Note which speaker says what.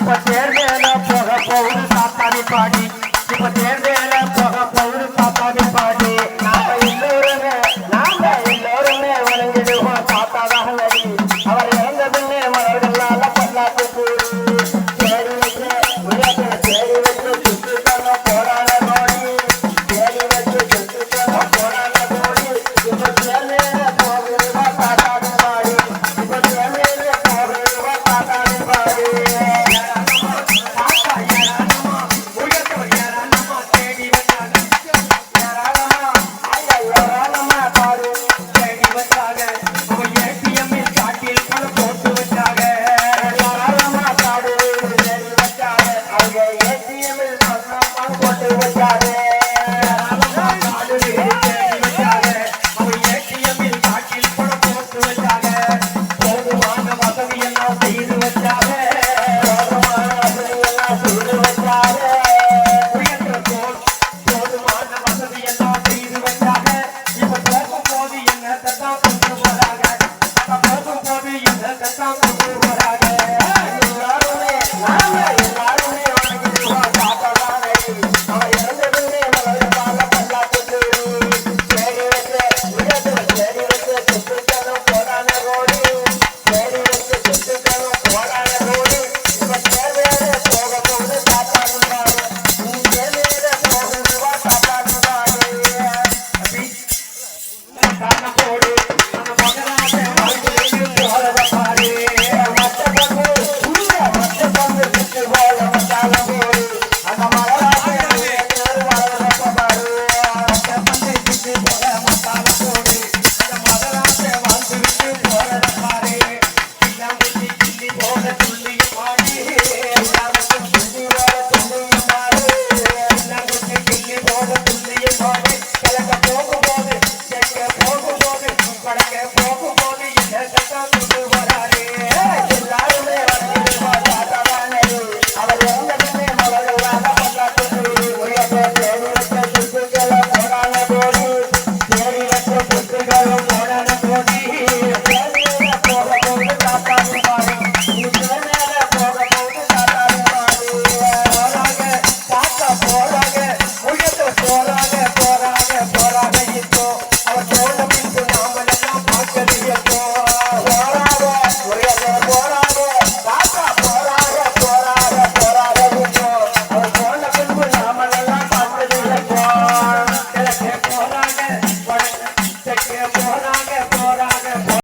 Speaker 1: இப்ப தேர்தல போக போகுது சாத்தானி பாடி. இப்ப தேர்தல pode deixar